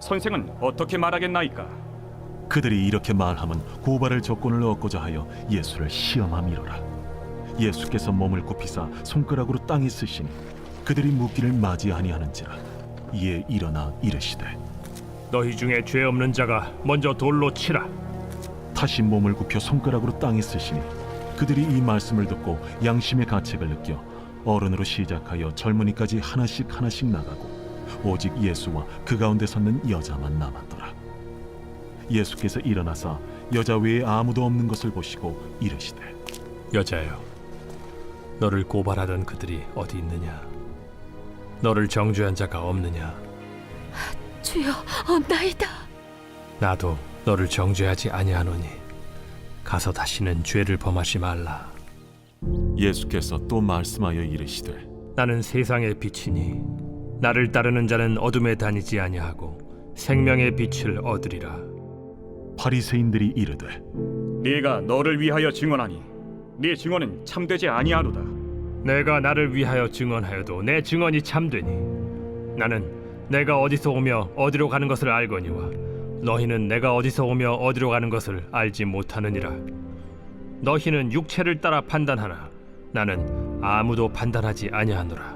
선생은 어떻게 말하겠나이까? 그들이 이렇게 말하면 고발할 조건을 얻고자 하여 예수를 시험함이로라. 예수께서 몸을 굽히사 손가락으로 땅에 쓰시니 그들이 묻기를 맞이 아니하는지라. 이에 일어나 이르시되 너희 중에 죄 없는 자가 먼저 돌로 치라. 다시 몸을 굽혀 손가락으로 땅에 쓰시니 그들이 이 말씀을 듣고 양심의 가책을 느껴 어른으로 시작하여 젊은이까지 하나씩 하나씩 나가고 오직 예수와 그 가운데 섰는 여자만 남았더라. 예수께서 일어나사 여자 외에 아무도 없는 것을 보시고 이르시되 여자여, 너를 고발하던 그들이 어디 있느냐? 너를 정죄한 자가 없느냐? 주여 없나이다 나도 너를 정죄하지 아니하노니 가서 다시는 죄를 범하지 말라. 예수께서 또 말씀하여 이르시되 나는 세상의 빛이니 나를 따르는 자는 어둠에 다니지 아니하고 생명의 빛을 얻으리라. 바리새인들이 이르되 네가 너를 위하여 증언하니 네 증언은 참되지 아니하로다. 내가 나를 위하여 증언하여도 내 증언이 참되니 나는 내가 어디서 오며 어디로 가는 것을 알거니와 너희는 내가 어디서 오며 어디로 가는 것을 알지 못하느니라 너희는 육체를 따라 판단하나 나는 아무도 판단하지 아니하노라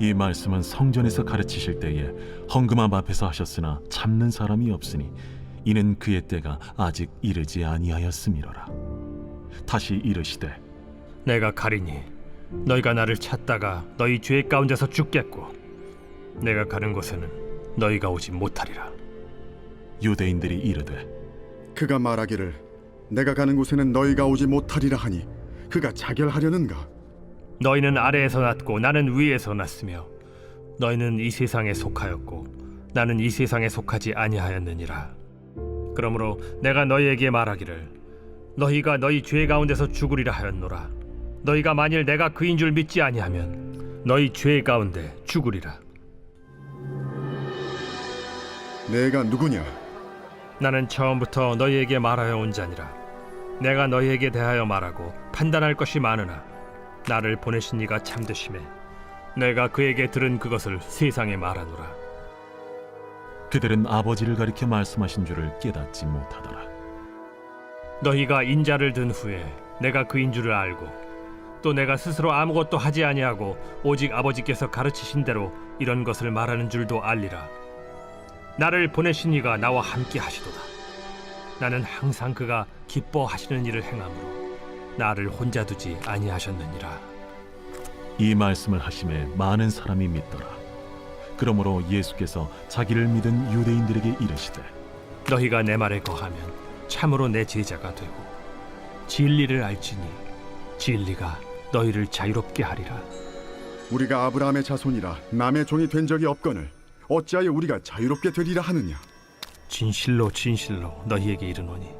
이 말씀은 성전에서 가르치실 때에 헝금함 앞에서 하셨으나 참는 사람이 없으니 이는 그의 때가 아직 이르지 아니하였음이로라. 다시 이르시되 내가 가리니 너희가 나를 찾다가 너희 죄 가운데서 죽겠고 내가 가는 곳에는 너희가 오지 못하리라 유대인들이 이르되 그가 말하기를 내가 가는 곳에는 너희가 오지 못하리라 하니 그가 자결하려는가 너희는 아래에서 났고 나는 위에서 났으며 너희는 이 세상에 속하였고 나는 이 세상에 속하지 아니하였느니라. 그러므로 내가 너희에게 말하기를 너희가 너희 죄 가운데서 죽으리라 하였노라. 너희가 만일 내가 그인 줄 믿지 아니하면 너희 죄 가운데 죽으리라. 내가 누구냐? 나는 처음부터 너희에게 말하여 온 자니라. 내가 너희에게 대하여 말하고 판단할 것이 많으나 나를 보내신 이가 참되심에 내가 그에게 들은 그것을 세상에 말하노라. 그들은 아버지를 가리켜 말씀하신 줄을 깨닫지 못하더라. 너희가 인자를 든 후에 내가 그인 줄을 알고 또 내가 스스로 아무것도 하지 아니하고 오직 아버지께서 가르치신 대로 이런 것을 말하는 줄도 알리라. 나를 보내신 이가 나와 함께 하시도다. 나는 항상 그가 기뻐하시는 일을 행함으로 나를 혼자 두지 아니하셨느니라. 이 말씀을 하심에 많은 사람이 믿더라. 그러므로 예수께서 자기를 믿은 유대인들에게 이르시되 너희가 내 말에 거하면 참으로 내 제자가 되고 진리를 알지니 진리가 너희를 자유롭게 하리라. 우리가 아브라함의 자손이라 남의 종이 된 적이 없거늘 어찌하여 우리가 자유롭게 되리라 하느냐? 진실로 진실로 너희에게 이르노니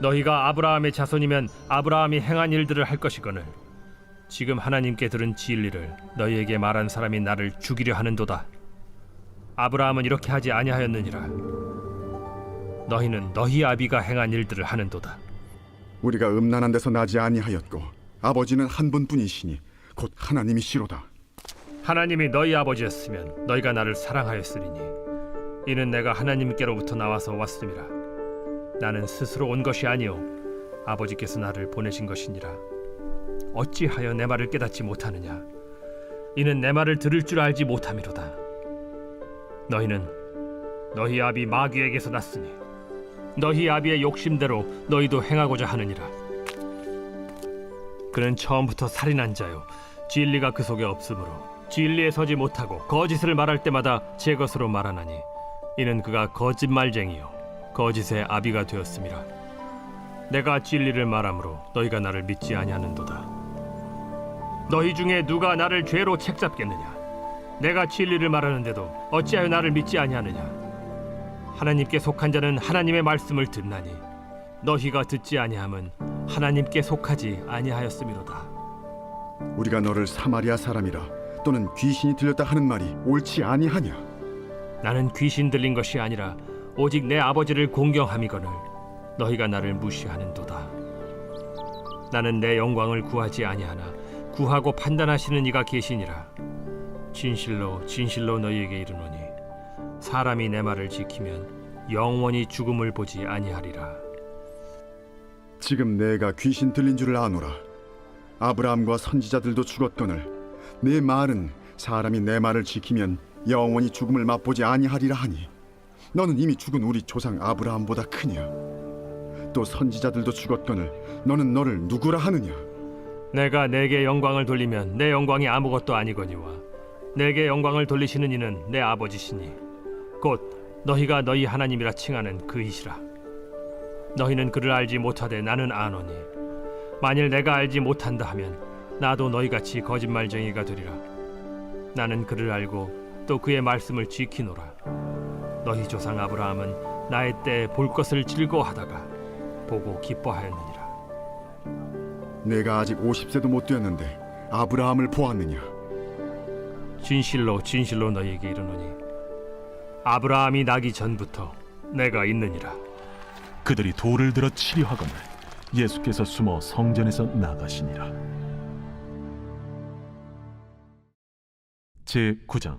너희가 아브라함의 자손이면 아브라함이 행한 일들을 할 것이거늘 지금 하나님께 들은 진리를 너희에게 말한 사람이 나를 죽이려 하는도다. 아브라함은 이렇게 하지 아니하였느니라 너희는 너희 아비가 행한 일들을 하는도다 우리가 음란한 데서 나지 아니하였고 아버지는 한 분뿐이시니 곧 하나님이시로다. 하나님이 너희 아버지였으면 너희가 나를 사랑하였으리니 이는 내가 하나님께로부터 나와서 왔음이라 나는 스스로 온 것이 아니요 아버지께서 나를 보내신 것이니라. 어찌하여 내 말을 깨닫지 못하느냐? 이는 내 말을 들을 줄 알지 못함이로다. 너희는 너희 아비 마귀에게서 났으니 너희 아비의 욕심대로 너희도 행하고자 하느니라. 그는 처음부터 살인한 자요. 진리가 그 속에 없으므로 진리에 서지 못하고 거짓을 말할 때마다 제 것으로 말하나니 이는 그가 거짓말쟁이요 거짓의 아비가 되었음이라 내가 진리를 말하므로 너희가 나를 믿지 아니하는도다. 너희 중에 누가 나를 죄로 책잡겠느냐? 내가 진리를 말하는데도 어찌하여 나를 믿지 아니하느냐? 하나님께 속한 자는 하나님의 말씀을 듣나니 너희가 듣지 아니함은 하나님께 속하지 아니하였음이로다. 우리가 너를 사마리아 사람이라 또는 귀신이 들렸다 하는 말이 옳지 아니하냐? 나는 귀신 들린 것이 아니라 오직 내 아버지를 공경함이거늘 너희가 나를 무시하는도다. 나는 내 영광을 구하지 아니하나 구하고 판단하시는 이가 계시니라. 진실로 진실로 너희에게 이르노니 사람이 내 말을 지키면 영원히 죽음을 보지 아니하리라. 지금 내가 귀신 들린 줄을 아노라. 아브라함과 선지자들도 죽었거늘 내 말은 사람이 내 말을 지키면 영원히 죽음을 맛보지 아니하리라 하니 너는 이미 죽은 우리 조상 아브라함보다 크냐? 또 선지자들도 죽었거늘 너는 너를 누구라 하느냐? 내가 내게 영광을 돌리면 내 영광이 아무것도 아니거니와 내게 영광을 돌리시는 이는 내 아버지시니 곧 너희가 너희 하나님이라 칭하는 그이시라 너희는 그를 알지 못하되 나는 아노니 만일 내가 알지 못한다 하면 나도 너희 같이 거짓말쟁이가 되리라 나는 그를 알고 또 그의 말씀을 지키노라 너희 조상 아브라함은 나의 때에 볼 것을 즐거워하다가 보고 기뻐하였느니라 내가 아직 50세도 못 되었는데 아브라함을 보았느냐? 진실로 진실로 너희에게 이르노니 아브라함이 나기 전부터 내가 있느니라 그들이 돌을 들어 치려하거늘 예수께서 숨어 성전에서 나가시니라. 제 9장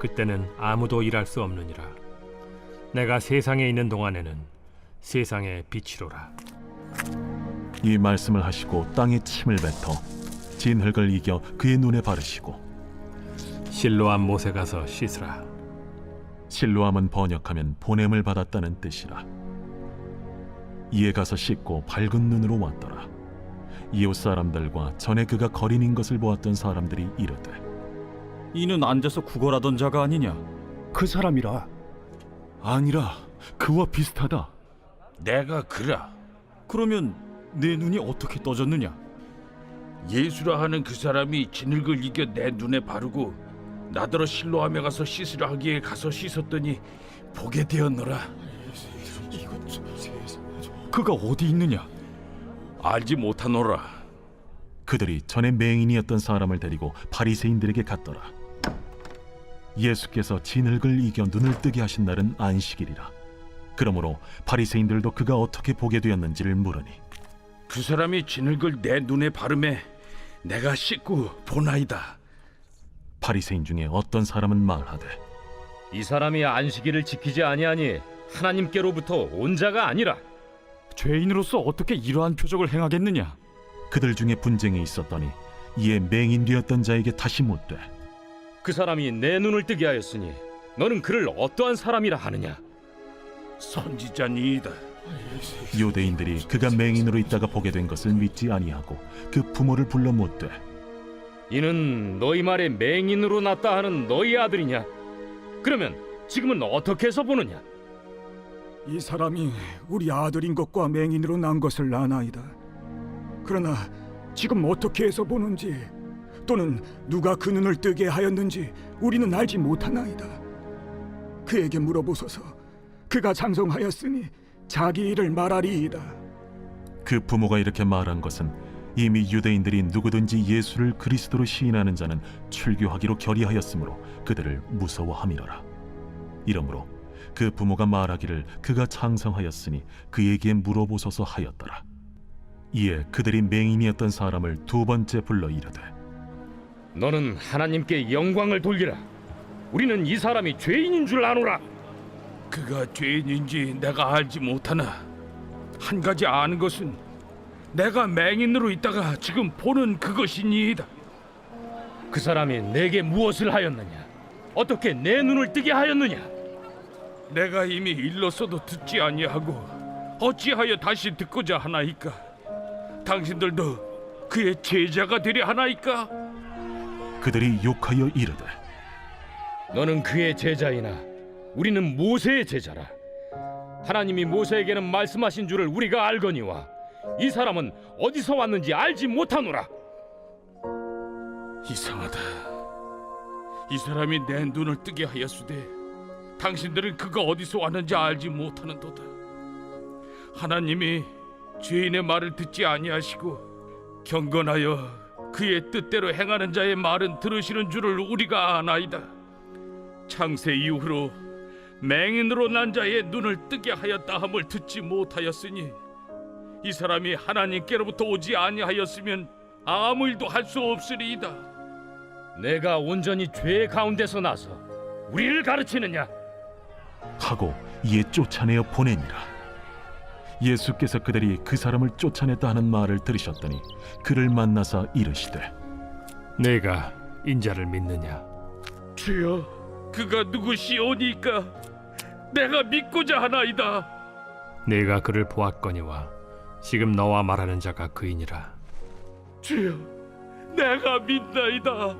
그때는 아무도 일할 수 없느니라 내가 세상에 있는 동안에는 세상의 빛이로라 이 말씀을 하시고 땅에 침을 뱉어 진흙을 이겨 그의 눈에 바르시고 실로암 못에 가서 씻으라 실로함은 번역하면 보냄을 받았다는 뜻이라. 이에 가서 씻고 밝은 눈으로 왔더라. 이웃 사람들과 전에 그가 거린인 것을 보았던 사람들이 이르되 이는 앉아서 구걸하던 자가 아니냐? 그 사람이라 아니라 그와 비슷하다. 내가 그라 그러면 내 눈이 어떻게 떠졌느냐? 예수라 하는 그 사람이 진흙을 이겨 내 눈에 바르고 나더러 실로함에 가서 씻으려 하기에 가서 씻었더니 보게 되었노라 그가 어디 있느냐? 알지 못하노라 그들이 전에 맹인이었던 사람을 데리고 바리새인들에게 갔더라. 예수께서 진흙을 이겨 눈을 뜨게 하신 날은 안식일이라. 그러므로 바리새인들도 그가 어떻게 보게 되었는지를 물으니 그 사람이 진흙을 내 눈에 바르매 내가 씻고 보나이다 바리새인 중에 어떤 사람은 말하되 이 사람이 안식일을 지키지 아니하니 하나님께로부터 온 자가 아니라 죄인으로서 어떻게 이러한 표적을 행하겠느냐? 그들 중에 분쟁이 있었더니 이에 맹인 되었던 자에게 다시 묻되 그 사람이 내 눈을 뜨게 하였으니 너는 그를 어떠한 사람이라 하느냐 선지자니이다 유대인들이 그가 맹인으로 있다가 보게 된 것을 믿지 아니하고 그 부모를 불러 묻되 이는 너희 말에 맹인으로 났다 하는 너희 아들이냐? 그러면 지금은 어떻게 해서 보느냐? 이 사람이 우리 아들인 것과 맹인으로 난 것을 아나이다. 그러나 지금 어떻게 해서 보는지 또는 누가 그 눈을 뜨게 하였는지 우리는 알지 못하나이다. 그에게 물어보소서. 그가 장성하였으니 자기 일을 말하리이다. 그 부모가 이렇게 말한 것은 이미 유대인들이 누구든지 예수를 그리스도로 시인하는 자는 출교하기로 결의하였으므로 그들을 무서워함이로라. 이러므로 그 부모가 말하기를 그가 창성하였으니 그에게 물어보소서 하였더라. 이에 그들이 맹인이었던 사람을 두 번째 불러 이르되 너는 하나님께 영광을 돌리라. 우리는 이 사람이 죄인인 줄 아노라. 그가 죄인인지 내가 알지 못하나 한 가지 아는 것은 내가 맹인으로 있다가 지금 보는 그것이니이다. 그 사람이 내게 무엇을 하였느냐? 어떻게 내 눈을 뜨게 하였느냐? 내가 이미 일렀어도 듣지 아니하고 어찌하여 다시 듣고자 하나이까? 당신들도 그의 제자가 되려 하나이까? 그들이 욕하여 이르되 너는 그의 제자이나 우리는 모세의 제자라. 하나님이 모세에게는 말씀하신 줄을 우리가 알거니와 이 사람은 어디서 왔는지 알지 못하노라. 이상하다. 이 사람이 내 눈을 뜨게 하였으되 당신들은 그가 어디서 왔는지 알지 못하는도다. 하나님이 죄인의 말을 듣지 아니하시고 경건하여 그의 뜻대로 행하는 자의 말은 들으시는 줄을 우리가 아나이다. 창세 이후로 맹인으로 난 자의 눈을 뜨게 하였다 함을 듣지 못하였으니 이 사람이 하나님께로부터 오지 아니하였으면 아무 일도 할 수 없으리이다. 내가 온전히 죄 가운데서 나서 우리를 가르치느냐? 하고 이에 쫓아내어 보내니라. 예수께서 그들이 그 사람을 쫓아냈다 하는 말을 들으셨더니 그를 만나사 이르시되 내가 인자를 믿느냐? 주여, 그가 누구시오니까 내가 믿고자 하나이다. 내가 그를 보았거니와 지금 너와 말하는 자가 그이니라. 주여, 내가 믿나이다.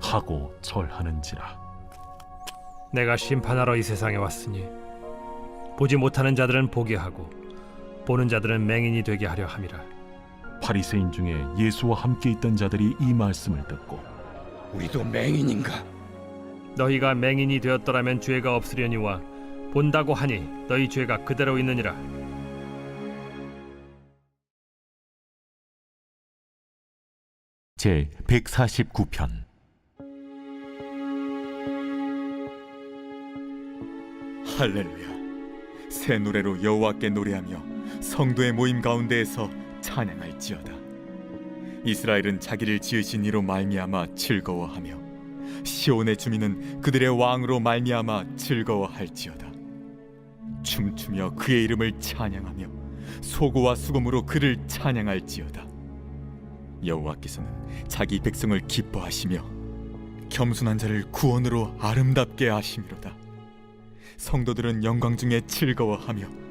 하고 절하는지라. 내가 심판하러 이 세상에 왔으니 보지 못하는 자들은 보게 하고 보는 자들은 맹인이 되게 하려 함이라. 바리새인 중에 예수와 함께 있던 자들이 이 말씀을 듣고 우리도 맹인인가? 너희가 맹인이 되었더라면 죄가 없으려니와 본다고 하니 너희 죄가 그대로 있느니라. 제 149편 할렐루야 새 노래로 여호와께 노래하며 성도의 모임 가운데에서 찬양할지어다. 이스라엘은 자기를 지으신 이로 말미암아 즐거워하며 시온의 주민은 그들의 왕으로 말미암아 즐거워할지어다. 춤추며 그의 이름을 찬양하며 소고와 수금으로 그를 찬양할지어다. 여호와께서는 자기 백성을 기뻐하시며 겸손한 자를 구원으로 아름답게 하심이로다. 성도들은 영광 중에 즐거워하며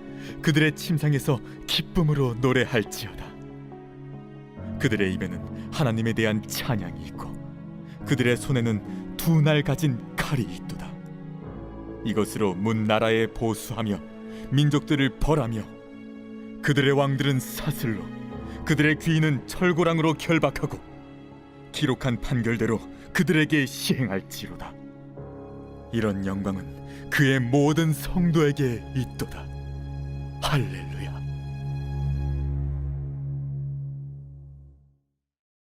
그들의 침상에서 기쁨으로 노래할지어다. 그들의 입에는 하나님에 대한 찬양이 있고 그들의 손에는 두 날 가진 칼이 있도다. 이것으로 문 나라에 보수하며 민족들을 벌하며 그들의 왕들은 사슬로 그들의 귀인은 철고랑으로 결박하고 기록한 판결대로 그들에게 시행할지로다. 이런 영광은 그의 모든 성도에게 있도다. 할렐루야.